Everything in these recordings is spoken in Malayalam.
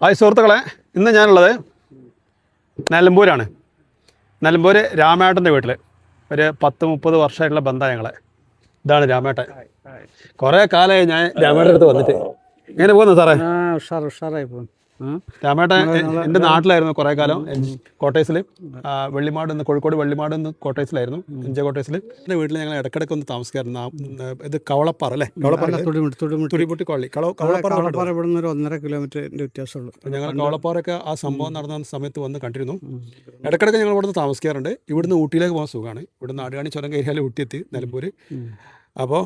ഹായ് സുഹൃത്തുക്കളെ ഇന്ന് ഞാനുള്ളത് നിലമ്പൂരാണ് നിലമ്പൂർ രാമേട്ടന്റെ വീട്ടിൽ ഒരു പത്ത് മുപ്പത് വർഷമായിട്ടുള്ള ബന്ധമാണ് ഞങ്ങളെ. ഇതാണ് രാമേട്ടൻ. കുറേ കാലമായി ഞാൻ രാമേട്ടന്റെ അടുത്ത് വന്നിട്ട്. എങ്ങനെ പോകുന്നു സാറേ? ആ ഉഷാർ ഉഷാറായി പോകും രാമേട്ടൻ എന്റെ നാട്ടിലായിരുന്നു കുറേ കാലം. കോട്ടേഴ്സിൽ വെള്ളിമാട് എന്ന് കോഴിക്കോട് വെള്ളിമാട് എന്ന് കോട്ടേസിലായിരുന്നു എൻ കോട്ടേസിൽ എന്റെ വീട്ടിൽ ഞങ്ങൾ ഇടയ്ക്കിടയ്ക്ക് ഒന്ന് താമസിക്കാറുണ്ട്. ഇത് കവളപ്പാറ അല്ലേ? തൊടിമുട്ടി കൊള്ളി കള കവളപ്പാറ ഇവിടെ നിന്ന് ഒരു ഒന്നര കിലോമീറ്റർ വ്യത്യാസമുള്ളൂ. ഞങ്ങൾ കവളപ്പാറൊക്കെ ആ സംഭവം നടന്ന സമയത്ത് വന്ന് കണ്ടിരുന്നു. ഇടയ്ക്കിടയ്ക്ക് ഞങ്ങൾ ഇവിടുന്ന് താമസിക്കാറുണ്ട്. ഇവിടുന്ന് ഊട്ടിയിലേക്ക് പോകാൻ സുഖമാണ്. ഇവിടുന്ന് ആടുകാണി ചുരം കയറിയാൽ ഊട്ടിയെത്തി നിലമ്പൂർ അപ്പോൾ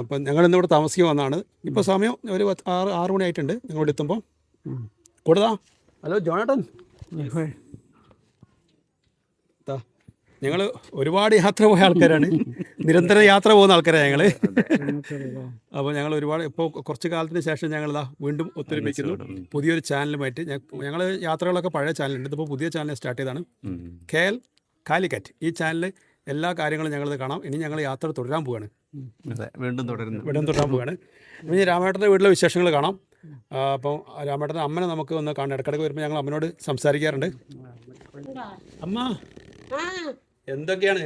അപ്പം ഞങ്ങൾ ഇന്നിവിടെ താമസിക്കുക വന്നാണ് വന്നതാണ് ഇപ്പോൾ സമയം ഒരു ആറ് ആറ് മണി ആയിട്ടുണ്ട് ഞങ്ങൾ ഇവിടെ എത്തുമ്പോൾ കൂടുതലാ ഹലോ ജോണേട്ടൻ. ഞങ്ങൾ ഒരുപാട് യാത്ര പോയ ആൾക്കാരാണ്. നിരന്തരം യാത്ര പോകുന്ന ആൾക്കാരാണ് ഞങ്ങൾ അപ്പോൾ ഞങ്ങൾ ഒരുപാട് ഇപ്പോൾ കുറച്ച് കാലത്തിന് ശേഷം ഞങ്ങൾ ഇതാ വീണ്ടും ഒത്തൊരുമിക്കുന്നു. പുതിയൊരു ചാനലുമായിട്ട് ഞങ്ങൾ യാത്രകളൊക്കെ പഴയ ചാനലുണ്ട്. ഇതിപ്പോൾ പുതിയ ചാനൽ സ്റ്റാർട്ട് ചെയ്താണ് കെ എൽ കാലിക്കറ്റ്. ഈ ചാനലിൽ എല്ലാ കാര്യങ്ങളും ഞങ്ങളിത് കാണാം. ഇനി ഞങ്ങൾ യാത്ര തുടരാൻ പോവുകയാണ് അതെ വീണ്ടും തുടരുന്നു. വീണ്ടും തുടരാൻ പോവുകയാണ് ഇനി രാമേട്ടന്റെ വീട്ടിലെ വിശേഷങ്ങൾ കാണാം. അപ്പം രാമേട്ടന്റെ അമ്മനെ നമുക്ക് ഒന്ന് കാണാം. ഇടക്കിടക്ക് വരുമ്പോൾ ഞങ്ങൾ അമ്മനോട് സംസാരിക്കാറുണ്ട്. അമ്മ എന്തൊക്കെയാണ്?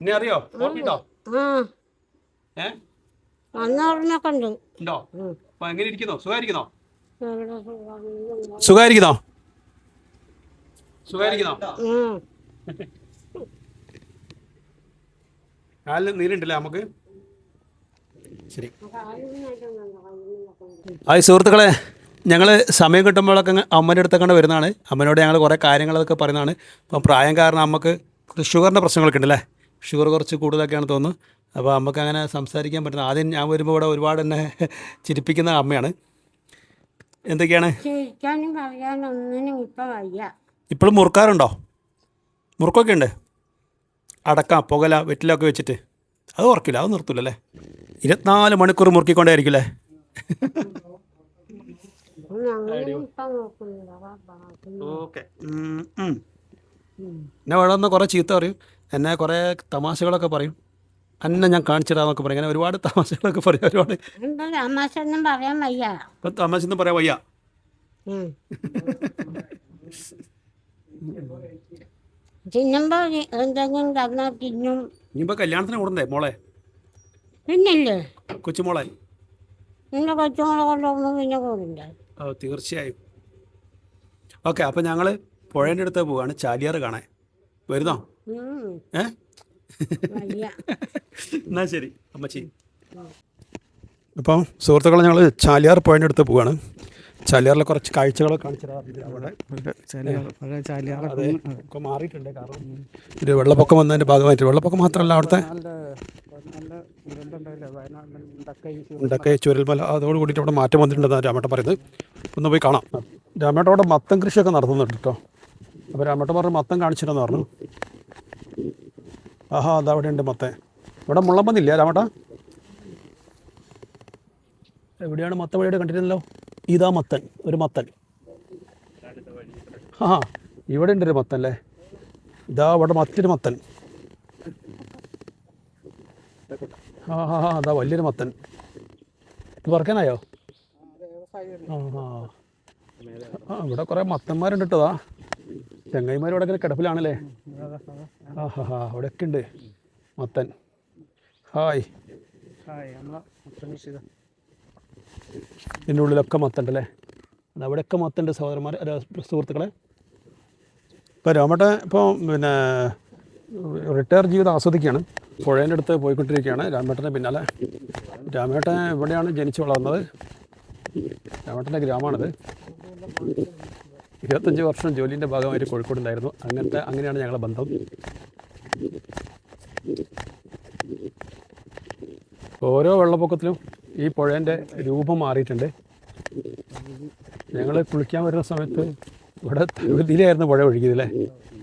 ഇനി അറിയോ? ഓർമ്മയുണ്ടോ? ഏ? ഉണ്ട്? അപ്പൊ എങ്ങനെ ഇരിക്കുന്നോ? സുഖമായിരിക്കുന്നോ? എവിടെ സുഖം? സുഖമായിരിക്കുന്നോ? സുഖമായിരിക്കുന്നോ? ഉം. കാലിന് നീരുണ്ടല്ലേ നമുക്ക്? ശരി. ഹായ് സുഹൃത്തുക്കളെ ഞങ്ങൾ സമയം കിട്ടുമ്പോഴൊക്കെ അമ്മേന്റെ അടുത്തൊക്കെ വരുന്നതാണ്. അമ്മനോട് ഞങ്ങൾ കുറേ കാര്യങ്ങളൊക്കെ പറയുന്നതാണ്. അപ്പം പ്രായം കാരണം അമ്മയ്ക്ക് കുറച്ച് ഷുഗറിന്റെ പ്രശ്നങ്ങളൊക്കെ ഉണ്ടല്ലേ ഷുഗർ കുറച്ച് കൂടുതലൊക്കെയാണ് തോന്നുന്നു. അപ്പോൾ അമ്മയ്ക്ക് അങ്ങനെ സംസാരിക്കാൻ പറ്റുന്ന ആദ്യം ഞാൻ വരുമ്പോൾ ഇവിടെ ഒരുപാട് എന്നെ ചിരിപ്പിക്കുന്ന അമ്മയാണ്. എന്തൊക്കെയാണ്? ചിരിക്കാനും പറയാനും ഒന്നിനും ഇപ്പൊ വയ്യ. ഇപ്പോഴും മുറുക്കാറുണ്ടോ? മുറുക്കൊക്കെ ഉണ്ട് അടക്കാം പുകല വെറ്റിലൊക്കെ വെച്ചിട്ട്. അത് ഉറക്കില്ല അത് നിർത്തൂലല്ലേ ഇരുപത്തിനാല് മണിക്കൂർ മുറുക്കിക്കൊണ്ടേയിരിക്കില്ലേ. ഓക്കെ. എന്നെ വേണമെന്ന് കുറേ ചീത്ത പറയും. എന്നെ കുറേ തമാശകളൊക്കെ പറയും. അന്നെ ഞാൻ കാണിച്ചിടാന്നൊക്കെ പറയും. അങ്ങനെ ഒരുപാട് തമാശകളൊക്കെ പറയും. ഒരുപാട് എന്താ തമാശ ഒന്നും പറയാൻ വയ്യ. പറയാൻ വയ്യ. തിന്നുമ്പോ എന്തെങ്കിലും തന്നാ തിന്നും. ഇനിയിപ്പോ കല്യാണത്തിന് കൂടണ്ടേ മോളെ? പിന്നില്ലേ? കൊച്ചുമോളെ. നിന്റെ കൊച്ചുമോളെ കൊണ്ടുപോകുമ്പോ പിന്നെ കൂടില്ല? ഓ തീർച്ചയായും. ഓക്കെ അപ്പം ഞങ്ങൾ പുഴേന്റെ അടുത്ത് പോവാണ്. ചാലിയാർ കാണാൻ. വരുന്നോ. ഏ? എന്നാ ശരി അമ്മച്ചി. അപ്പം സുഹൃത്തുക്കളെ ഞങ്ങൾ ചാലിയാർ പുഴേന്റെ അടുത്ത് പോവാണ്. ചാലിയാറിലെ കുറച്ച് കാഴ്ചകളൊക്കെ കാണിച്ചു തരാം. അവിടെ പഴയ ചാലിയാറ അതെ ഒക്കെ മാറിയിട്ടുണ്ട് കാരണം ഒരു വെള്ളപ്പൊക്കം വന്നതിന്റെ ഭാഗമായിട്ട്. വെള്ളപ്പൊക്കം മാത്രമല്ല അവിടുത്തെ ഇതൊക്കെ ചുരൽമല അതോട് കൂടിയിട്ട് അവിടെ മാറ്റം വന്നിട്ടുണ്ടെന്നാണ് രാമേട്ടൻ പറയുന്നത്. ഒന്ന് പോയി കാണാം. രാമേട്ടൻ അവിടെ മത്തം കൃഷിയൊക്കെ നടത്തുന്നുണ്ട് കേട്ടോ. അപ്പോൾ രാമേട്ടൻ പറഞ്ഞു മത്തം കാണിച്ചിട്ടെന്ന് പറഞ്ഞു. ആഹാ അതാ അവിടെ ഉണ്ട് മത്തേ ഇവിടെ മുള്ളമ്പന്നില്ല രാമേട്ട? എവിടെയാണ് മത്തം വഴിയുടെ കണ്ടിരുന്നല്ലോ? ഇതാ മത്തൻ ഒരു മത്തൻ. ആ ഇവിടെ ഉണ്ട് ഒരു മത്തൻ അല്ലേ? ഇതാ അവിടെ മറ്റൊരു മത്തൻ. ആ ആ ആ, അതാ വലിയൊരു മത്തൻ. ഇത് പറക്കാനായോ ആ ആ. ഇവിടെ കുറേ മത്തന്മാരുണ്ട് കേട്ടോ ചെങ്ങൈമാർ ഇവിടെ ഇങ്ങനെ കിടപ്പിലാണല്ലേ? ആ ഹാ ഹാ അവിടെയൊക്കെ ഉണ്ട് മത്തൻ. ഹായ്. ഹായ് നമ്മളെ. ഇതിന്റെ ഉള്ളിലൊക്കെ മത്തണ്ട് അല്ലേ അത് അവിടെയൊക്കെ മത്തണ്ട് സഹോദരന്മാർ സുഹൃത്തുക്കളെ. ഇപ്പോൾ രോമട്ടെ ഇപ്പോൾ പിന്നെ റിട്ടയർ ജീവിതം ആസ്വദിക്കുകയാണ്. പുഴേന്റെ അടുത്ത് പോയിക്കൊണ്ടിരിക്കുകയാണ് രാമേട്ടന്റെ പിന്നാലെ. രാമേട്ടൻ ഇവിടെയാണ് ജനിച്ചു വളർന്നത്. രാമേട്ടന്റെ ഗ്രാമമാണിത്. ഇരുപത്തഞ്ച് വർഷം ജോലിന്റെ ഭാഗമായിട്ട് കോഴിക്കോട് ഉണ്ടായിരുന്നു. അങ്ങനത്തെ അങ്ങനെയാണ് ഞങ്ങളുടെ ബന്ധം. ഓരോ വെള്ളപ്പൊക്കത്തിലും ഈ പുഴേന്റെ രൂപം മാറിയിട്ടുണ്ട്. ഞങ്ങൾ കുളിക്കാൻ വരുന്ന സമയത്ത് ഇവിടെ ഇതിലായിരുന്നു പുഴ ഒഴുകിയതല്ലേ?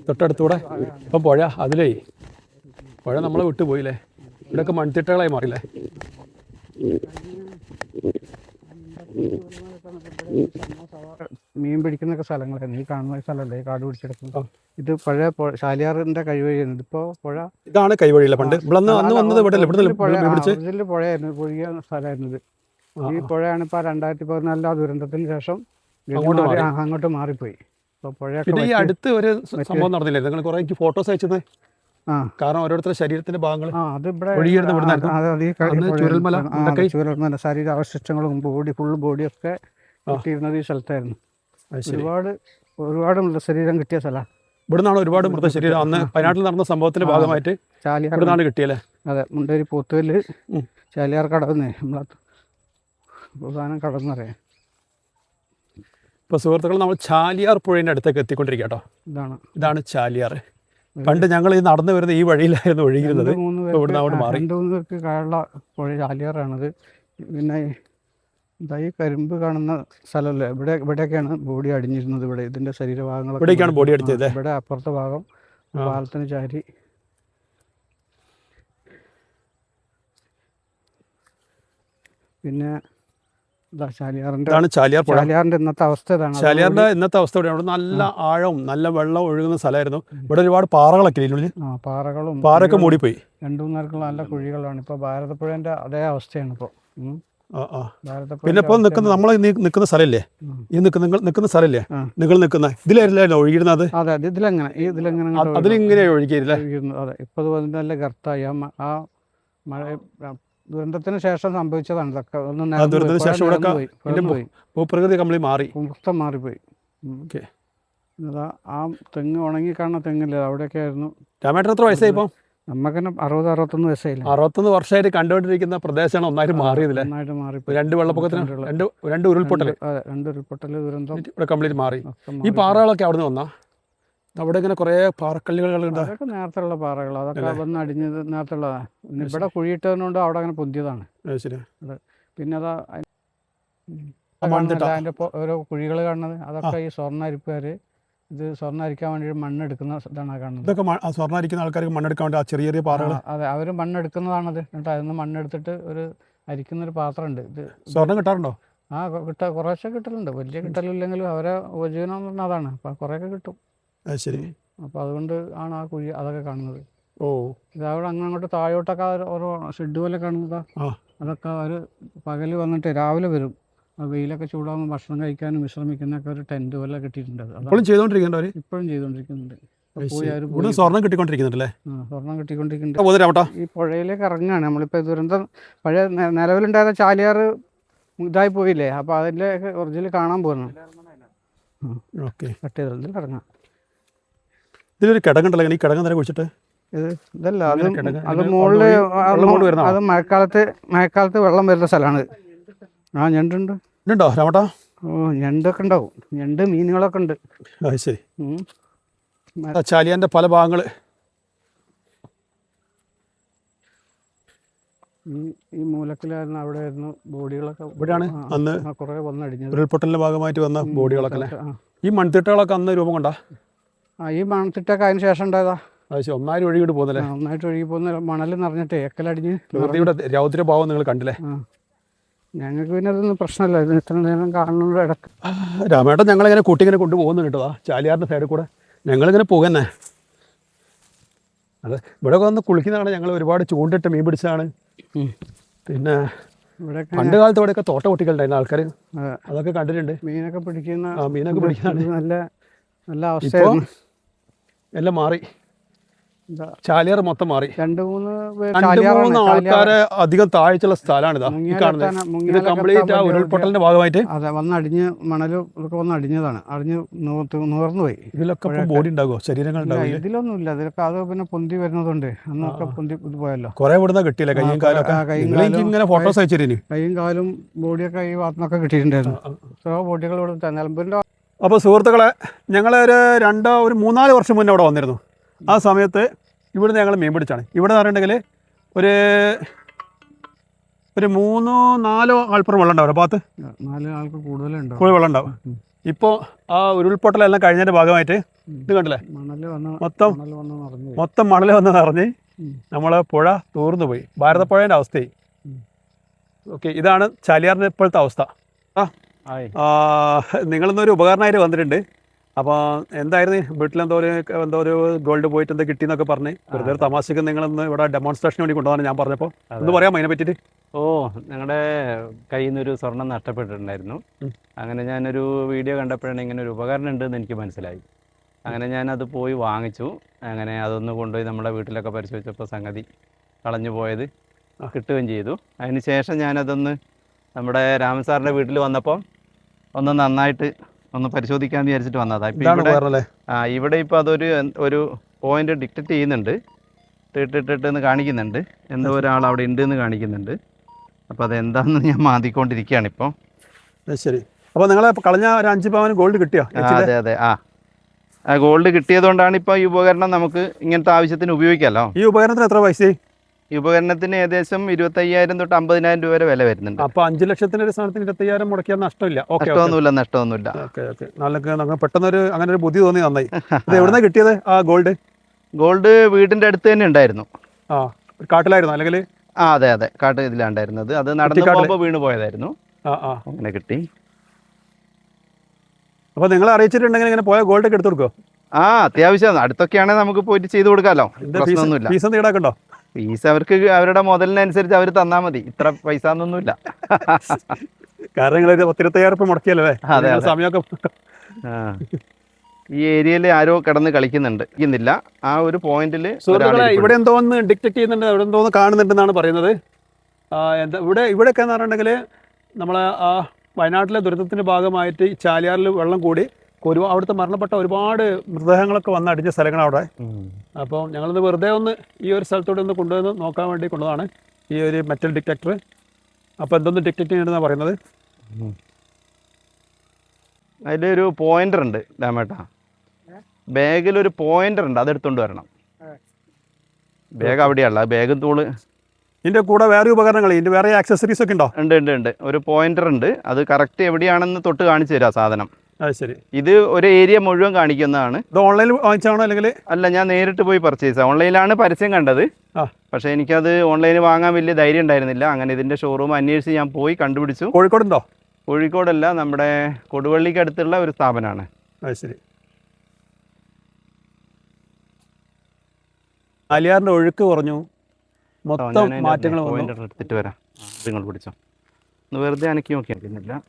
തൊട്ടടുത്തൂടെ? ഇപ്പം പുഴ അതിലേ. പുഴ നമ്മളെ വിട്ടുപോയില്ലേ ഇവിടെയൊക്കെ മൺതിട്ടകളായി മാറിയില്ലേ? മീൻ പിടിക്കുന്ന സ്ഥലങ്ങളായിരുന്നു ഈ കാണുന്ന സ്ഥലമല്ലേ കാട് പിടിച്ചെടുക്കുന്നത് ഇത് പഴയ പുഴ- ചാലിയാറിന്റെ കഴിവഴിയാണ് ഇതിപ്പോ പുഴ. ഇതാണ് കൈവഴിയില്ല പണ്ട്. ഇതിൽ പുഴയായിരുന്നു. പുഴിയ സ്ഥലമായിരുന്നു ഇത് ഈ പുഴയാണ് ഇപ്പൊ രണ്ടായിരത്തി പതിനാലിലെ ആ ദുരന്തത്തിന് ശേഷം അങ്ങോട്ട് മാറിപ്പോയി. ഈ അടുത്ത് ഒരു സംഭവം നടന്നില്ലേ? നിങ്ങൾ കുറെ ഫോട്ടോസ് അയച്ചത് കാരണം ഓരോരുത്തരുടെ ശരീരത്തിന്റെ ഭാഗങ്ങൾ ചൂരൽമല? ചൂരൽമല ശരീരാവശിഷ്ടങ്ങളും ബോഡി ഫുൾ ബോഡിയൊക്കെ കിട്ടിയിരുന്നത് ഈ സ്ഥലത്തായിരുന്നു. ഒരുപാട് ഒരുപാട് മൃതശരീരം കിട്ടിയ സ്ഥലമാണ് ഇവിടെ നിന്നാണ് ഒരുപാട് മൃതശരീരം. അന്ന് വയനാട്ടിൽ നടന്ന സംഭവത്തിന്റെ ഭാഗമായിട്ട് ചാലിയാർ ഇവിടെ കിട്ടിയല്ലേ? അതെ മുണ്ടേരി പോത്തുകല്ല് ചാലിയാർ കടന്ന് നമ്മളെ പ്രധാനം കടന്നറിയാം. ഇപ്പൊ സുഹൃത്തുക്കൾ നമ്മൾ ചാലിയാർ പുഴയുടെ അടുത്തേക്ക് എത്തിക്കൊണ്ടിരിക്കുക കേട്ടോ. ഇതാണ്. ഇതാണ് ചാലിയാർ. പണ്ട് ഞങ്ങൾ ഈ നടന്നു വരുന്ന ഈ വഴിയിലായിരുന്നു ഒഴുകിയിരുന്നത്. ഇവിടുന്ന് ആ, മാറി. രണ്ട് മൂന്ന് പേർക്ക് കായുള്ള പുഴ ചാലിയാറാണത്. പിന്നെ ഇതാ ഈ കരിമ്പ് കാണുന്ന സ്ഥലമല്ലേ? ഇവിടെ ഇവിടെയൊക്കെയാണ് ബോഡി അടിഞ്ഞിരുന്നത് ഇവിടെ. ഇതിന്റെ ശരീരഭാഗങ്ങൾ ഇവിടേക്കാണ് ബോഡി അടിച്ചത്? ഇവിടെ അപ്പുറത്തെ ഭാഗം. പാലത്തിന് ചാരി. പിന്നെ ചാലിയാറിന്റെ ഇന്നത്തെ അവസ്ഥ ചാലിയാറിന്റെ ഇന്നത്തെ അവസ്ഥ ഇവിടെ നല്ല ആഴവും നല്ല വെള്ളം ഒഴുകുന്ന സ്ഥലമായിരുന്നു. ഇവിടെ ഒരുപാട് പാറകളൊക്കെ പാറകളും പാറയൊക്കെ മൂടിപ്പോയി. രണ്ടു മൂന്നാർക്കുള്ള നല്ല കുഴികളാണ്. ഇപ്പൊ ഭാരതപ്പുഴന്റെ അതേ അവസ്ഥയാണ് ഇപ്പൊ. പിന്നെ ഇപ്പോൾ നിൽക്കുന്ന നമ്മൾ നിൽക്കുന്ന സ്ഥലമില്ലേ? ഈ നിൽക്കുന്ന നിങ്ങൾ നിൽക്കുന്ന സ്ഥലമില്ലേ. നിങ്ങൾ നിൽക്കുന്ന ഇതിലായിരുന്നല്ലോ ഒഴുകിയിരുന്നത്? അതെ അത് ഇതിലെങ്ങനെ? ഇതിലെങ്ങനെ അതിലിങ്ങനെ ഒഴുകിയില്ലേ അതെ. ഇപ്പൊ അത് നല്ല ഗർത്തായി. ആ മഴ ദുരന്തത്തിന് ശേഷം സംഭവിച്ചതാണ് ഇതൊക്കെ. ഒന്ന്. ദുരന്തത്തിന് ശേഷം ഇവിടെ ഭൂപ്രകൃതി കംപ്ലീറ്റ് മാറി. മൊത്തം മാറിപ്പോയി. ഓക്കെ. ആ തെങ്ങ് ഉണങ്ങി കാണുന്ന തെങ്ങില്ല? അവിടെയൊക്കെ ആയിരുന്നു. രാമേട്ടൻ എത്ര വയസ്സായി ഇപ്പം? നമുക്കെന്നെ അറുപത് അറുപത്തൊന്ന് വയസ്സായില്ല? അറുപത്തൊന്ന് വർഷമായിട്ട് കണ്ടുകൊണ്ടിരിക്കുന്ന പ്രദേശമാണ് ഒന്നായിട്ട് മാറിയതില്ലേ നന്നായിട്ട് മാറിപ്പോയി രണ്ട് വെള്ളപ്പൊക്കത്തിന് രണ്ട് രണ്ട് ഉരുൾപൊട്ടൽ അതെ രണ്ട് ഉരുൾപൊട്ടൽ ദുരന്തം. ഇവിടെ കംപ്ലീറ്റ് മാറി. ഈ പാറകളൊക്കെ അവിടെ നിന്ന് വന്നാ? അവിടെ ഇങ്ങനെ കുറേ പാറക്കല്ലുകളുണ്ട് അതൊക്കെ നേരത്തെ ഉള്ള പാറകൾ അതൊക്കെ വന്ന് അടിഞ്ഞത് നേരത്തെ ഉള്ളതാണ് പിന്നെ ഇവിടെ കുഴിയിട്ടതുകൊണ്ട് അവിടെ അങ്ങനെ പൊന്തിയതാണ്. ശരി. പിന്നെ അതാ അതിന്റെ ഓരോ കുഴികൾ കാണുന്നത്. അതൊക്കെ ഈ സ്വർണ അരിപ്പുകാര് ഇത് സ്വർണ അരിക്കാൻ വേണ്ടി മണ്ണെടുക്കുന്ന ഇതാണ് കാണുന്നത്. ഇതൊക്കെ മ- ആ സ്വർണ ആൾക്കാർക്ക് മണ്ണെടുക്കാൻ വേണ്ടി ആ ചെറിയ ചെറിയ പാറകൾ ആ, അതെ അവർ മണ്ണെടുക്കുന്നതാണത്. എന്നിട്ട് അതിൽ നിന്ന് മണ്ണെടുത്തിട്ട് ഒരു അരിക്കുന്ന ഒരു പാത്രമുണ്ട്. ഇത് സ്വർണം കിട്ടാറുണ്ടോ? ആ കൊ- കിട്ട കുറേശ്ശെ കിട്ടലുണ്ട്. വലിയ കിട്ടലില്ലെങ്കിലും അവരെ ഉപജീവനം എന്ന് പറഞ്ഞാൽ അതാണ്. അപ്പം കുറേയൊക്കെ കിട്ടും. അത് ശരി. അപ്പോൾ അതുകൊണ്ട് ആണ് ആ കുഴി അതൊക്കെ കാണുന്നത്. ഓ. ഇത് അവിടെ അങ്ങനെ അങ്ങോട്ട് താഴോട്ടൊക്കെ ആ ഒരു ഓരോ ഷെഡ് പോലെ കാണുന്നതാ. ആ. അതൊക്കെ അവർ പകൽ വന്നിട്ട് രാവിലെ വരും. വെയിലൊക്കെ ചൂടാകുമ്പോൾ ഭക്ഷണം കഴിക്കാനും വിശ്രമിക്കാനൊക്കെ ഒരു ടെന്റ് പോലെ കിട്ടിയിട്ടുണ്ട്. ഇപ്പോഴും ചെയ്തുകൊണ്ടിരിക്കുന്നുണ്ടോ ഇപ്പോഴും. ഇവിടെ കിട്ടിക്കൊണ്ടിരിക്കുന്നുണ്ടല്ലേ? ആ, സ്വർണം കിട്ടിക്കൊണ്ടിരിക്കുന്നുണ്ട്. ഈ പുഴയിലേക്ക് ഇറങ്ങുകയാണ് നമ്മളിപ്പോൾ ദുരന്തം പഴയ നിലവിലുണ്ടായിരുന്ന ചാലിയാർ ഇതായി പോയില്ലേ? അപ്പോൾ അതിന്റെ ഒറിജിനൽ കാണാൻ പോകുന്നു ഓക്കെ. ഇറങ്ങാം. ഇതിലൊരു കിടങ്ങുണ്ടല്ലോ ഈ കിടങ്ങ് നേരെ കുഴിച്ചിട്ട്? ഇത് ഇതല്ല അത് അത് മുകളിൽ അത് മഴക്കാലത്ത് മഴക്കാലത്ത് വെള്ളം വരുന്ന സ്ഥലമാണ്. ആ ഞണ്ടുണ്ട്. ഉണ്ടോ രാമട്ടാ? ഓ ഞണ്ടൊക്കെ ഉണ്ടാവും. ഞണ്ട് മീനുകളൊക്കെ ഉണ്ട്. അത് ശരി. ചാലിയാന്റെ പല ഭാഗങ്ങൾ ഈ മൂലക്കിലായിരുന്നു അവിടെ ആയിരുന്നു ബോഡികളൊക്കെ. ഇവിടെയാണ് അന്ന് കുറെ വന്നടിഞ്ഞത്. ഉരുൾപൊട്ടലിന്റെ ഭാഗമായിട്ട് വന്ന ബോഡികളൊക്കെ അല്ലേ? ഈ മൺതിട്ടകളൊക്കെ അന്ന് രൂപം കൊണ്ടാ? ആ ഈ മണത്തിട്ടൊക്കെ അതിന് ശേഷം ഉണ്ടായതാ. അത് ഒന്നായിരം ഒഴുകിട്ട് പോകുന്നല്ലേ? ഒന്നായിട്ട് ഒഴുകി പോകുന്ന മണൽ നിറഞ്ഞിട്ട് ഏക്കലടിഞ്ഞ് രൗദ്രഭാവം നിങ്ങൾ കണ്ടില്ലേ? ഞങ്ങൾക്ക് പിന്നെ അതൊന്നും പ്രശ്നമല്ല. ഇത് ഇത്ര നേരം കാണുന്നുണ്ട് ഇടയ്ക്ക്. രാമേട്ടൻ ഞങ്ങളിങ്ങനെ കൂട്ടിങ്ങനെ കൊണ്ടുപോകുന്നു കേട്ടോ. ആ ചാലിയാറിന്റെ സൈഡിൽ കൂടെ. ഞങ്ങളിങ്ങനെ പോകുന്നേ. അതെ ഇവിടെ വന്ന് കുളിക്കുന്നതാണ് ഞങ്ങൾ ഒരുപാട് ചൂണ്ടിട്ട് മീൻ പിടിച്ചതാണ്. പിന്നെ ഇവിടെ പണ്ട് കാലത്ത് ഇവിടെയൊക്കെ തോട്ട കുട്ടികളുണ്ടായിരുന്നു ആൾക്കാർ അതൊക്കെ കണ്ടിട്ടുണ്ട്. മീനൊക്കെ പിടിക്കുന്ന മീനൊക്കെ പിടിക്കുന്ന നല്ല നല്ല അവസ്ഥ എല്ലാം മാറി. ചാലിയാർ മൊത്തം മാറി. രണ്ട് മൂന്ന് രണ്ട് മൂന്ന് ആൾക്കാരെ അധികം താഴ്ചയുള്ള സ്ഥലമാണ് ഇതാ ഈ കാണുന്നത്. ഇത് കംപ്ലീറ്റ് ആ ഉരുൾപൊട്ടലിന്റെ ഭാഗമായിട്ട്. അതെ വന്ന് അടിഞ്ഞ് മണലും ഇതൊക്കെ വന്ന് അടിഞ്ഞതാണ് അടിഞ്ഞ് നൂർന്നു പോയി ഇതിലൊക്കെ ബോഡി ഉണ്ടാകുമോ ശരീരങ്ങൾ ഇതിലൊന്നും ഇല്ല, ഇതിലൊക്കെ അത് പിന്നെ പൊന്തി വരുന്നതുണ്ട്. അന്നൊക്കെ പൊന്തി ഇത് പോയല്ലോ. കുറെ ഇവിടുന്ന് കിട്ടിയില്ല? നിങ്ങൾ കാലും ഇങ്ങനെ ഫോട്ടോസ് അയച്ചിരുന്നു. കൈയും കാലും ബോഡിയൊക്കെ ഈ ഭാഗത്തുനിന്നൊക്കെ കിട്ടിയിട്ടുണ്ടായിരുന്നു. സോ ബോഡികൾ ഇവിടെ നിലമ്പൂരിന്റെ അപ്പോൾ സുഹൃത്തുക്കളെ ഞങ്ങൾ ഒരു രണ്ടോ ഒരു മൂന്നാൽ വർഷം മുന്നേ അവിടെ വന്നിരുന്നു. ആ സമയത്ത് ഇവിടുന്ന് ഞങ്ങൾ മീൻ പിടിച്ചാണ്. ഇവിടെ എന്ന് പറഞ്ഞിട്ടുണ്ടെങ്കിൽ ഒരു ഒരു മൂന്നോ നാലോ ആൾപ്പുറം വെള്ളം ഉണ്ടാവും ഭാഗത്ത്. നാല് ആൾക്ക് കൂടുതലുണ്ടോ കൂടുതൽ വെള്ളം ഉണ്ടാവും. ഇപ്പോൾ ആ ഉരുൾപൊട്ടലെല്ലാം കഴിഞ്ഞതിന്റെ ഭാഗമായിട്ട് ഇത് കണ്ടില്ലേ? മൊത്തം. മൊത്തം മണൽ വന്ന് നിറഞ്ഞ്. നമ്മളെ പുഴ തൂർന്നു പോയി. ഭാരതപ്പുഴേന്റെ അവസ്ഥയായി. ഓക്കെ ഇതാണ് ചാലിയാറിന്റെ ഇപ്പോഴത്തെ അവസ്ഥ. ആ, നിങ്ങളിന്നൊരു ഉപകരണമായിട്ട് വന്നിട്ടുണ്ട്. അപ്പോൾ എന്തായിരുന്നു? വീട്ടിലെന്തോ ഒരു എന്തോ ഒരു ഗോൾഡ് പോയിട്ട് എന്താ കിട്ടിയെന്നൊക്കെ പറഞ്ഞ് വെറുതെ ഒരു നിങ്ങൾ നിങ്ങളൊന്ന് ഇവിടെ ഡെമോൺസ്ട്രേഷന് വേണ്ടി കൊണ്ടുപോകാൻ ഞാൻ പറഞ്ഞപ്പോൾ ഒന്ന് പറയാം അതിനെ പറ്റിയിട്ട്? ഓ ഞങ്ങളുടെ കയ്യിൽ നിന്നൊരു സ്വർണം നഷ്ടപ്പെട്ടിട്ടുണ്ടായിരുന്നു. അങ്ങനെ ഞാനൊരു വീഡിയോ കണ്ടപ്പോഴാണ് ഇങ്ങനെ ഒരു ഉപകരണം ഉണ്ടെന്ന് എനിക്ക് മനസ്സിലായി. അങ്ങനെ ഞാനത് പോയി വാങ്ങിച്ചു. അങ്ങനെ അതൊന്ന് കൊണ്ടുപോയി നമ്മുടെ വീട്ടിലൊക്കെ പരിശോധിച്ചപ്പോൾ സംഗതി കളഞ്ഞു പോയത് കിട്ടുകയും ചെയ്തു. അതിന് ശേഷം ഞാനതൊന്ന് നമ്മുടെ രാമൻ സാറിന്റെ വീട്ടിൽ വന്നപ്പോൾ ഒന്ന് നന്നായിട്ട് ഒന്ന് പരിശോധിക്കാൻ വിചാരിച്ചിട്ട് വന്നതാണ് ഇപ്പം ഇവിടെ ആ ഇവിടെ ഇപ്പൊ അതൊരു ഒരു പോയിന്റ് ഡിക്റ്റക്ട് ചെയ്യുന്നുണ്ട്. ഇട്ടിട്ടിട്ടെന്ന് കാണിക്കുന്നുണ്ട്. എന്തോ ഒരാൾ അവിടെ ഉണ്ട് എന്ന് കാണിക്കുന്നുണ്ട്. അപ്പോൾ അതെന്താണെന്ന് ഞാൻ മാതിക്കൊണ്ടിരിക്കുകയാണ് ഇപ്പോൾ ശരി. അപ്പോൾ നിങ്ങളെ കളഞ്ഞ ഒരു അഞ്ച് പവൻ ഗോൾഡ് കിട്ടിയോ? അതെ അതെ. ആ. ആ ഗോൾഡ് കിട്ടിയതുകൊണ്ടാണ് ഇപ്പോൾ ഈ ഉപകരണം നമുക്ക് ഇങ്ങനത്തെ ആവശ്യത്തിന് ഉപയോഗിക്കാമല്ലോ ഈ ഉപകരണത്തിന് എത്ര പൈസ? ഈ ഉപകരണത്തിന് ഏകദേശം ഇരുപത്തയ്യായിരം തൊട്ട് അമ്പതിനായിരം രൂപ വരെ വില വരുന്നുണ്ട്. അപ്പൊ അഞ്ച് ലക്ഷത്തിന് ഒരു സാധനത്തിന് ഇരുപത്തയ്യായിരം മുടക്കിയാൽ നഷ്ടമില്ല. നഷ്ടമൊന്നുമില്ല നഷ്ടമൊന്നുമില്ല. Okay okay. നല്ല പെട്ടെന്ന് പെട്ടെന്നൊരു അങ്ങനെ ഒരു ബുദ്ധി തോന്നി നന്നായി. ഇത് എവിടുന്നാ കിട്ടിയത് ആ ഗോൾഡ്? ഗോൾഡ് വീടിന്റെ അടുത്ത് തന്നെ ഉണ്ടായിരുന്നു. ആ ഒരു കാട്ടിലായിരുന്നു അല്ലെങ്കിൽ? ആ അതെ അതെ. കാട്ട് ഇതിലാണ്ടായിരുന്നത്. അത് നടന്നു? പോകുമ്പോൾ വീണ് പോയതായിരുന്നു. ആ ആ. അങ്ങനെ കിട്ടി. അപ്പൊ നിങ്ങൾ അറിയിച്ചിട്ടുണ്ടെങ്കിൽ ഇങ്ങനെ പോയ ഗോൾഡ് ഒക്കെ എടുത്തു കൊടുക്കോ ആ അത്യാവശ്യം. അടുത്തൊക്കെയാണെങ്കിൽ നമുക്ക് പോയിട്ട് ചെയ്തു കൊടുക്കാമല്ലോ പ്രശ്നമൊന്നുമില്ല. ഫീസ് ഈടാക്കണ്ടോ? ഫീസ് അവർക്ക് അവരുടെ മുതലിനനുസരിച്ച് അവർ തന്നാൽ മതി. ഇത്ര പൈസ എന്നൊന്നുമില്ല കാരണം നിങ്ങൾ പത്തിരുപത്തയ്യായിരം റുപ്യ മുടക്കിയല്ലേ അതെ. സമയമൊക്കെ ഈ ഏരിയയിൽ ആരോ കിടന്ന് കളിക്കുന്നുണ്ട്. ഇന്നില്ല ആ ഒരു പോയിന്റിൽ ഇവിടെ എന്തോ ഒന്ന് ഡിറ്റക്ട് ചെയ്യുന്നുണ്ട് ഇവിടെ എന്തോ ഒന്ന് കാണുന്നുണ്ടെന്നാണ് പറയുന്നത്. എന്താ ഇവിടെ ഇവിടെയൊക്കെ എന്ന് പറഞ്ഞിട്ടുണ്ടെങ്കിൽ നമ്മളെ ആ വയനാട്ടിലെ ദുരിതത്തിന്റെ ഭാഗമായിട്ട് ഈ ചാലിയാറിൽ വെള്ളം കൂടി ഒരു അവിടുത്തെ മരണപ്പെട്ട ഒരുപാട് മൃതദേഹങ്ങളൊക്കെ വന്ന് അടിഞ്ഞ സ്ഥലങ്ങളാണ് അവിടെ അപ്പോൾ ഞങ്ങളിത് വെറുതെ ഒന്ന് ഈ ഒരു സ്ഥലത്തോടെ ഒന്ന് കൊണ്ടുവന്ന് നോക്കാൻ വേണ്ടി കൊണ്ടതാണ് ഈ ഒരു മെറ്റൽ ഡിറ്റക്ടർ അപ്പോൾ എന്തൊന്ന് ഡിറ്റക്ട് ചെയ്യണമെന്നാണ് പറയുന്നത്? അതിലൊരു പോയിന്റർ ഉണ്ട് ഡാമേട്ടാ ബാഗിൽ ഒരു പോയിന്റർ ഉണ്ട് അതെടുത്തോണ്ട് വരണം. ബാഗ് അവിടെയല്ല ബാഗ് തൂൾ. ഇതിന്റെ കൂടെ വേറെ ഉപകരണങ്ങൾ ഇതിന്റെ വേറെ ആക്സസറീസ് ഒക്കെ ഉണ്ടോ? ഉണ്ട് ഉണ്ട് ഉണ്ട്. ഒരു പോയിന്റർ ഉണ്ട്. അത് കറക്റ്റ് എവിടെയാണെന്ന് തൊട്ട് കാണിച്ചു തരാം സാധനം. അത് ശരി. ഇത് ഒരു ഏരിയ മുഴുവൻ കാണിക്കുന്നതാണ്. ഇത് ഓൺലൈനിൽ വാങ്ങിച്ചാണോ അല്ലെങ്കിൽ? അല്ല ഞാൻ നേരിട്ട് പോയി പർച്ചേസ് ഓൺലൈനിലാണ് പരസ്യം കണ്ടത്. പക്ഷേ എനിക്കത് ഓൺലൈനിൽ വാങ്ങാൻ വലിയ ധൈര്യം ഉണ്ടായിരുന്നില്ല. അങ്ങനെ ഇതിന്റെ ഷോറൂം അന്വേഷിച്ച് ഞാൻ പോയി കണ്ടുപിടിച്ചു. കോഴിക്കോടുണ്ടോ? കോഴിക്കോടല്ല നമ്മുടെ കൊടുവള്ളിക്ക് അടുത്തുള്ള ഒരു സ്ഥാപനമാണ്. അത് ശരി. അലിയാറിന്റെ ഒഴുക്ക് കുറഞ്ഞു. മൊത്തം മാറ്റങ്ങൾ എടുത്തിട്ട് വരാം. നിങ്ങൾ പിടിച്ചോ. വെറുതെ അനക്കി നോക്കിയാൽ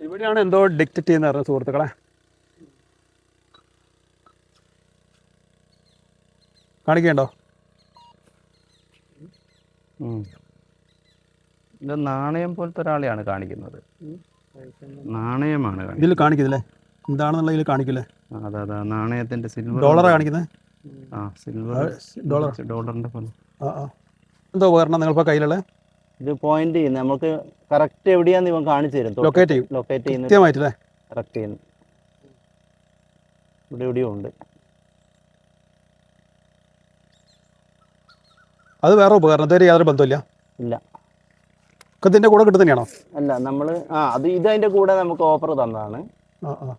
ഇവിടെയാണ് എന്തോ ഡിക്റ്റ് ചെയ്യുന്ന പറഞ്ഞ സുഹൃത്തുക്കളെ. കാണിക്കണ്ടോ ഇത് നാണയം പോലത്തെ ഒരാളെയാണ് കാണിക്കുന്നത്. നാണയമാണ് ഇതിൽ കാണിക്കുന്നില്ലേ? എന്താണെന്നുള്ള ഇതിൽ കാണിക്കില്ലേ? അതെ അതെ നാണയത്തിന്റെ സിൽവർ ഡോളർ കാണിക്കുന്നത് ആ സിൽവർ ഡോളർ ഡോളറിന്റെ പോലെ. ആ ആ. എന്തോ ഉപകരണം നിങ്ങളിപ്പോൾ കയ്യിലുള്ള? ഇത് പോയിന്റ് ചെയ്യുന്നത് നമുക്ക് കറക്റ്റ് എവിടെയാന്ന് ഇവൻ കാണിച്ചു തരും. ലൊക്കേറ്റ് ചെയ്യും. ലൊക്കേറ്റ് ചെയ്യുന്ന കൃത്യമായിട്ടല്ലേ? കറക്റ്റ് ചെയ്യുന്നു. ഇവിടെ എവിടെയോ ഉണ്ട്. അത് വേറെ ഉപകരണം. ഇതുവരെ യാതൊരു ബന്ധമില്ല ഇല്ല. ഇതിന്റെ കൂടെ കിട്ടുന്നതാണോ അല്ല നമ്മൾ ആ അത് ഇത് അതിന്റെ കൂടെ നമുക്ക് ഓഫർ തന്നതാണ്. ആ ആ.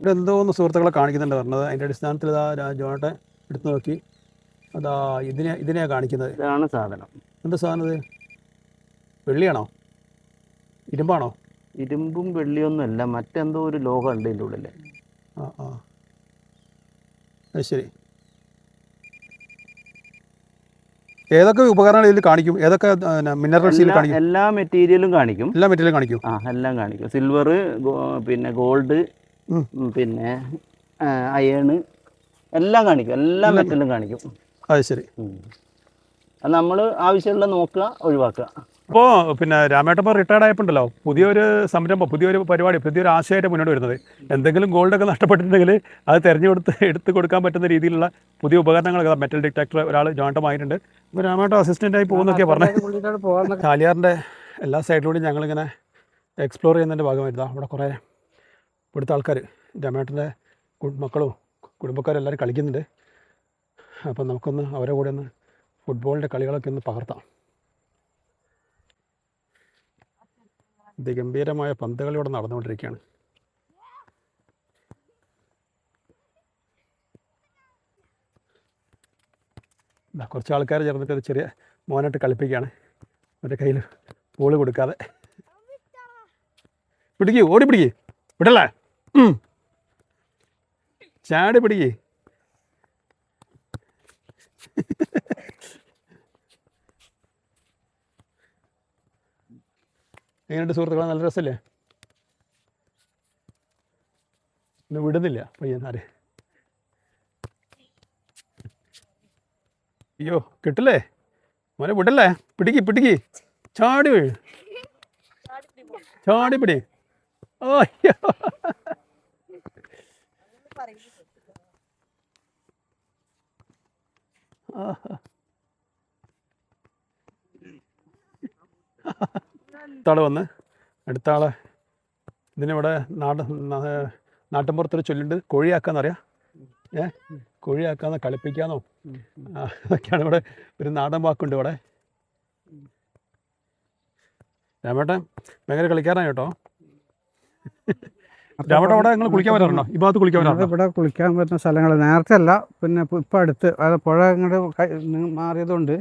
ഇവിടെ എന്തോ ഒന്ന് സുഹൃത്തുക്കളെ കാണിക്കുന്നുണ്ട് പറഞ്ഞത്. അതിന്റെ അടിസ്ഥാനത്തിൽ ഇതാ രാജോട്ടെ എടുത്തു നോക്കി. അതാ ഇതിനെ ഇതിനെയാണ് കാണിക്കുന്നത്. ഇതാണ് സാധനം. എന്താ സാധനം ഇത്? വെള്ളിയാണോ? ഇരുമ്പാണോ? ഇരുമ്പും വെള്ളിയൊന്നും അല്ല മറ്റെന്തോ ഒരു ലോകം ഉണ്ട് ഇതിന്റെ ഉള്ളിൽ ആ ആ. അത് ശരി. ഏതൊക്കെ ഉപകരണങ്ങൾ ഇതിൽ കാണിക്കും? ഏതൊക്കെ മിനറൽസ് കാണിക്കും? എല്ലാ മെറ്റീരിയലും കാണിക്കും. എല്ലാ മെറ്റീരിയലും കാണിക്കും? ആ എല്ലാം കാണിക്കും. സിൽവർ പിന്നെ ഗോൾഡ് പിന്നെ അയേണ് എല്ലാം കാണിക്കും. എല്ലാ മെറ്റലും കാണിക്കും. അത് ശരി. നമ്മൾ ആവശ്യമുള്ള നോക്കുക ഒഴിവാക്കുക. അപ്പോൾ പിന്നെ രാമേട്ടപ്പോൾ റിട്ടയർഡ് ആയപ്പോണ്ടല്ലോ. പുതിയൊരു സംരംഭം പുതിയൊരു പരിപാടി പുതിയൊരു ആശയമായിട്ട് മുന്നോട്ട് വരുന്നത്. എന്തെങ്കിലും ഗോൾഡൊക്കെ നഷ്ടപ്പെട്ടിട്ടുണ്ടെങ്കിൽ അത് തിരഞ്ഞെടുത്ത് എടുത്ത് കൊടുക്കാൻ പറ്റുന്ന രീതിയിലുള്ള പുതിയ ഉപകരണങ്ങളൊക്കെ മെറ്റൽ ഡിറ്റക്ടർ ഒരാൾ ജോയിന്റമായിട്ടുണ്ട് ഇപ്പോൾ രാമേട്ട അസിസ്റ്റന്റായി പോകുന്നൊക്കെ. പറഞ്ഞത് കാലിയാറിന്റെ എല്ലാ സൈഡിലൂടെയും ഞങ്ങളിങ്ങനെ എക്സ്പ്ലോർ ചെയ്യുന്നതിന്റെ ഭാഗമായിരുന്നു അവിടെ കുറേ ഇവിടുത്തെ ആൾക്കാർ രാമേട്ടന്റെ മക്കളും കുടുംബക്കാരും എല്ലാവരും കളിക്കുന്നുണ്ട്. അപ്പം നമുക്കൊന്ന് അവരെ കൂടെ ഒന്ന് ഫുട്ബോളിന്റെ കളികളൊക്കെ ഒന്ന് പകർത്താം. അതിഗംഭീരമായ പന്തുകളി ഇവിടെ നടന്നുകൊണ്ടിരിക്കുകയാണ്. കുറച്ച് ആൾക്കാർ ചേർന്നിട്ട് ഒരു ചെറിയ മോനായിട്ട് കളിപ്പിക്കുകയാണ്. അവരുടെ കയ്യിൽ ബോൾ കൊടുക്കാതെ. പിടിക്ക് ഓടി പിടിക്ക്. വിടല്ലേ. ചാടി പിടിക്ക്. എങ്ങനെയുണ്ട് സുഹൃത്തുക്കളെ നല്ല രസമല്ലേ ഇന്ന് വിടുന്നില്ല പയ്യന്മാരെ. അയ്യോ കിട്ടില്ലേ? മോനെ വിടല്ലേ? പിടിക്ക് പിടിക്ക്. ചാടി വീഴ്. ചാടി പിടി. ഓ അയ്യോ. ആഹാ. അടുത്താൾ വന്ന് അടുത്ത ആളെ ഇതിനിവിടെ നാട് നാട്ടിൻപുറത്തൊരു ചൊല്ലുണ്ട് കോഴിയാക്കാന്നറിയാം. ഏ കോഴിയാക്കാന്ന് കളിപ്പിക്കാന്നോ? അതൊക്കെയാണ് ഇവിടെ ഒരു നാടൻ വാക്കുണ്ട് ഇവിടെ. രാമേട്ടൻ ഭയങ്കര കളിക്കാറാണ് കേട്ടോ. രാമേട്ടൻ അവിടെ നിങ്ങൾ കുളിക്കാൻ വരാറുണ്ടോ? ഈ ഭാഗത്ത് കുളിക്കാൻ വരാറുണ്ടോ? ഇവിടെ കുളിക്കാൻ പറ്റുന്ന സ്ഥലങ്ങൾ നേരത്തെ അല്ല പിന്നെ ഇപ്പം അടുത്ത് അത് പുഴ ഇങ്ങോട്ട് മാറിയതുകൊണ്ട്.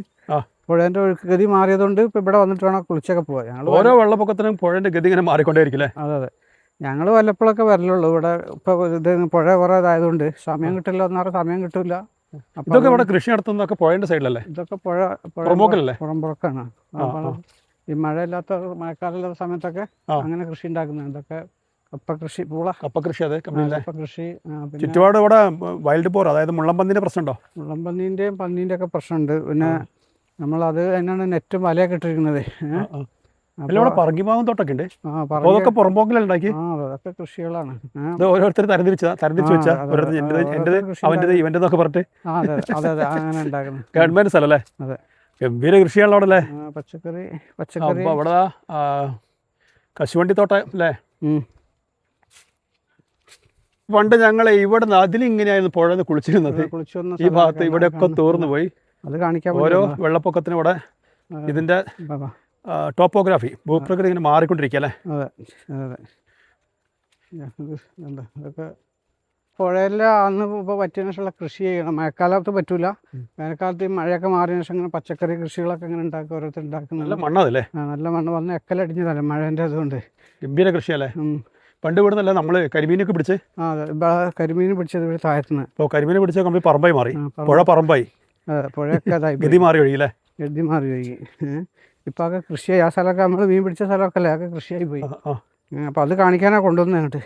പുഴേന്റെ ഒഴുക്ക് ഗതി മാറിയതുകൊണ്ട് ഇപ്പൊ ഇവിടെ വന്നിട്ട് വേണം കുളിച്ചൊക്കെ പോകാൻ ഞങ്ങൾ ഓരോ വെള്ളപ്പൊക്കത്തിനും പുഴന്റെ ഗതി ഇങ്ങനെ മാറിക്കൊണ്ടേ അതെ അതെ. ഞങ്ങൾ വല്ലപ്പോഴൊക്കെ വരലുള്ളൂ. ഇവിടെ ഇപ്പോൾ ഇത് പുഴ കുറേ ഇതായതുകൊണ്ട് സമയം കിട്ടില്ല. ഒന്നാറ് സമയം കിട്ടില്ല ഇതൊക്കെ ഇവിടെ കൃഷി നടത്തുന്നതൊക്കെ പുഴന്റെ സൈഡിലല്ലേ? ഇതൊക്കെ പുഴ പുഴ പുറമ്പോക്കലല്ലേ പുറമ്പുറക്കാണ്. ഈ മഴയില്ലാത്ത മഴക്കാലമില്ലാത്ത സമയത്തൊക്കെ അങ്ങനെ കൃഷി ഉണ്ടാക്കുന്നത് ഇതൊക്കെ കപ്പ കൃഷി പൂള കപ്പ കൃഷി അതെ കപ്പകൃഷി കപ്പ കൃഷി ചുറ്റുപാട് ഇവിടെ വൈൽഡ് പോർ അതായത് മുള്ളംപന്നിന്റെ പ്രശ്നമുണ്ടോ? മുള്ളംപന്നീന്റെയും പന്നീന്റെ ഒക്കെ പ്രശ്നമുണ്ട്. പിന്നെ നമ്മളത് തന്നെയാണ് നെറ്റും വലയൊക്കെ ഇട്ടിരിക്കുന്നത്. അല്ല പറങ്കിമാവും തോട്ടൊക്കെ ഉണ്ട് അതൊക്കെ ആ അതൊക്കെ കൃഷികളാണ്. ഏ? ഇത് ഓരോരുത്തർ തരംതിരിച്ചതാ തരംതിരിച്ച് വെച്ചാ. അതെ, ഓരോരുത്തർ അതെ, പറഞ്ഞിട്ട്. അങ്ങനെ ഉണ്ടാക്കുന്നത് ഗവൺമെന്റ് സ്ഥലമല്ലേ? അതെ. ഗംഭീര കൃഷിയാണല്ലോ അവിടെ അല്ലേ പച്ചക്കറി അവിടെ കശുവണ്ടി തോട്ടം അല്ലേ. പണ്ട് ഞങ്ങൾ ഇവിടെ നിന്ന് അതിലിങ്ങനെയായിരുന്നു പുഴന്ന് കുളിച്ചിരുന്നത്. ഈ ഭാഗത്ത് ഇവിടെയൊക്കെ തോർന്നു പോയി അത് കാണിക്കാൻ ഓരോ വെള്ളപ്പൊക്കത്തിനും ഇവിടെ. ഇതിന്റെ ടോപ്പോഗ്രാഫി ഭൂപ്രകൃതി ഇങ്ങനെ മാറിക്കൊണ്ടിരിക്കുക അല്ലേ? അതെ അതെ. എന്താ ഇതൊക്കെ പുഴയിലെ അന്ന് ഇപ്പോൾ പറ്റിയതിനു ശേഷമുള്ള കൃഷി ചെയ്യണം. മഴക്കാലത്ത് പറ്റൂല. വേനൽക്കാലത്ത് ഈ മഴയൊക്കെ മാറിയതിനു ശേഷം ഇങ്ങനെ പച്ചക്കറി കൃഷികളൊക്കെ ഇങ്ങനെ ഉണ്ടാക്കുക ഓരോരുത്തർ നല്ല ഉണ്ടാക്കുന്നുണ്ട് മണ്ണതല്ലേ നല്ല മണ്ണ് വന്ന് എക്കലടിഞ്ഞതല്ലേ മഴേന്റെ അതുകൊണ്ട് ഗംഭീര കൃഷിയല്ലേ? പണ്ട് ഇവിടെ നിന്നല്ല നമ്മൾ കരിമീനൊക്കെ പിടിച്ച്? ആ അതെ. കരിമീൻ പിടിച്ചത് ഇവിടെ താഴത്തുനിന്ന്. ഇപ്പോൾ കരിമീനെ പിടിച്ച കമ്പി പറമ്പായി മാറി. പുഴ പറമ്പായി. അതെ പുഴയൊക്കെ അതായി ഗതി മാറി ഒഴിയില്ലേ ഗതി മാറി ഒഴുകി. ഇപ്പം ഒക്കെ കൃഷിയായി. ആ സ്ഥലമൊക്കെ നമ്മൾ മീൻ പിടിച്ച സ്ഥലമൊക്കെ അല്ലേ അതൊക്കെ കൃഷിയായി പോയി. അപ്പം അത് കാണിക്കാനാണ് കൊണ്ടുവന്നത് അങ്ങോട്ട്.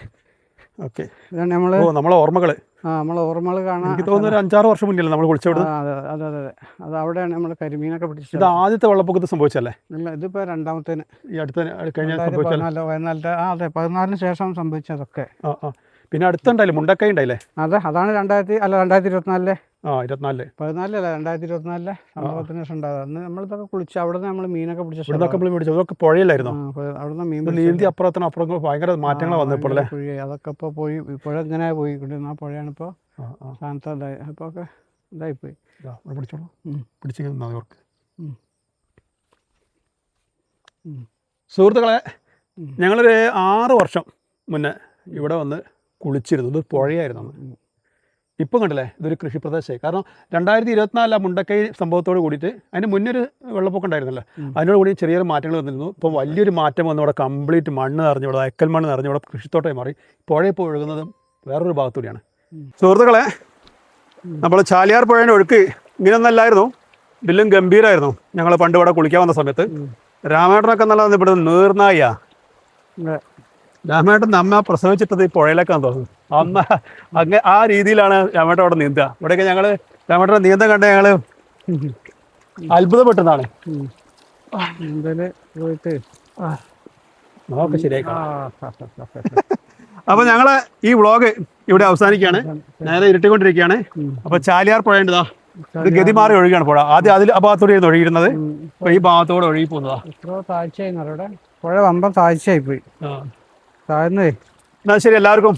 ഓക്കെ. ഇതാണ് നമ്മൾ നമ്മളെ ഓർമ്മകൾ ആ നമ്മളെ ഓർമ്മകൾ കാണാൻ എനിക്ക് തോന്നുന്നു ഒരു അഞ്ചാറ് വർഷം മുന്നിൽ നമ്മൾ കുളിച്ചവിടെ അതെ അതെ അതെ അതെ അത്. അവിടെയാണ് നമ്മൾ കരിമീനൊക്കെ പിടിച്ചത് ഇത് ആദ്യത്തെ വെള്ളപ്പൊക്കത്ത് സംഭവിച്ചല്ലേ ഇല്ല ഇതിപ്പോൾ രണ്ടാമത്തേന്. ഈ അടുത്ത കഴിഞ്ഞ പതിനാല് പതിനാലിന്റെ ആ അതെ പതിനാലിന് ശേഷം സംഭവിച്ചതൊക്കെ. ആ ആ. പിന്നെ അടുത്തുണ്ടായില്ലേ? മുണ്ടക്കൈ ഉണ്ടായില്ലേ? അതെ അതാണ് രണ്ടായിരത്തി അല്ല രണ്ടായിരത്തി ഇരുപത്തിനാലിലെ ആ ഇരുപത്തിനാലിൽ. പതിനാലല്ല രണ്ടായിരത്തി ഇരുപത്തിനാലിലെ സംഭവത്തിന് ശേഷം ഉണ്ടായത്. അന്ന് നമ്മളിതൊക്കെ കുളിച്ച് അവിടെ നിന്ന് നമ്മൾ മീനൊക്കെ പിടിച്ച ഇവിടുന്നൊക്കെ പിടിച്ചത് അതൊക്കെ പുഴയിലായിരുന്നു. അവിടെ നിന്ന് മീൻ പിടിച്ച നീന്തി അപ്പുറത്തിന് അപ്പുറം ഭയങ്കര മാറ്റങ്ങൾ വന്നു വന്നപ്പോൾ അല്ലേ കുഴിയായി. അതൊക്കെ ഇപ്പോൾ പോയി പുഴ ഇങ്ങനെ പോയി കൊണ്ടിരുന്ന ആ പുഴയാണ് ഇപ്പോൾ സ്ഥാനത്ത് ഇതായി. അപ്പോൾ ഒക്കെ ഇതായിപ്പോയി. പിടിച്ചോളൂ. പിടിച്ചിങ്ങനെ അവർക്ക്. സുഹൃത്തുക്കളെ ഞങ്ങളൊരു ആറ് വർഷം മുന്നേ ഇവിടെ വന്ന് കുളിച്ചിരുന്നു. ഇത് പുഴയായിരുന്നു. ഇപ്പം കണ്ടില്ലേ? ഇതൊരു കൃഷി പ്രദേശമായി. കാരണം രണ്ടായിരത്തി ഇരുപത്തിനാലിലെ മുണ്ടക്കൈ സംഭവത്തോട് കൂടിയിട്ട് അതിന് മുന്നേ ഒരു വെള്ളപ്പൊക്കം ഉണ്ടായിരുന്നല്ലോ. അതിനോട് കൂടി ചെറിയൊരു മാറ്റങ്ങൾ വന്നിരുന്നു. ഇപ്പോൾ വലിയൊരു മാറ്റം വന്നു ഇവിടെ കംപ്ലീറ്റ് മണ്ണ് നിറഞ്ഞു ഇവിടെ അയക്കൽ മണ്ണ് നിറഞ്ഞു ഇവിടെ കൃഷിത്തോട്ടമായി മാറി. പുഴ ഇപ്പോൾ ഒഴുകുന്നതും വേറൊരു ഭാഗത്തൂടിയാണ്. സുഹൃത്തുക്കളെ നമ്മൾ ചാലിയാർ പുഴയുടെ ഒഴുക്ക് ഇങ്ങനെയൊന്നല്ലായിരുന്നു. ഇതിലും ഗംഭീരമായിരുന്നു ഞങ്ങൾ പണ്ട് ഇവിടെ കുളിക്കാൻ വന്ന സമയത്ത്. രാമേട്ടനൊക്കെ നല്ല ഇവിടെ നീർനായ. രാമേട്ടൻ അമ്മ പ്രസവിച്ചിട്ടത് ഈ പുഴയിലേക്കാന്ന് തോന്നുന്നു അമ്മ അങ്ങ ആ രീതിയിലാണ് രാമേട്ടൻ അവിടെ നീന്തുക. ഇവിടെയൊക്കെ ഞങ്ങൾ രാമേട്ടനെ നീന്തം കണ്ട ഞങ്ങൾ അത്ഭുതപ്പെട്ടതാണ്. പോയിട്ട് നമുക്ക് ശരിയാക്കാം അപ്പൊ ഞങ്ങൾ ഈ വ്ളോഗ് ഇവിടെ അവസാനിക്കുകയാണ്. നേരെ ഇരുട്ടിക്കൊണ്ടിരിക്കുകയാണ്. അപ്പൊ ചാലിയാർ പുഴ ഉണ്ടതാ ഇത്. ഗതി മാറി ഒഴുകിയാണ് പുഴ. ആദ്യം അതിൽ ആ ഭാഗത്തൂടെയായിരുന്നു ഒഴുകിയിരുന്നത്. അപ്പൊ ഈ ഭാഗത്തോടെ ഒഴുകി പോകുന്നതാ താഴ്ചയായിരുന്നു അവിടെ പുഴ വമ്പം താഴ്ചയായി പോയി. താഴ്ന്നേ എന്നാ ശരി എല്ലാവർക്കും.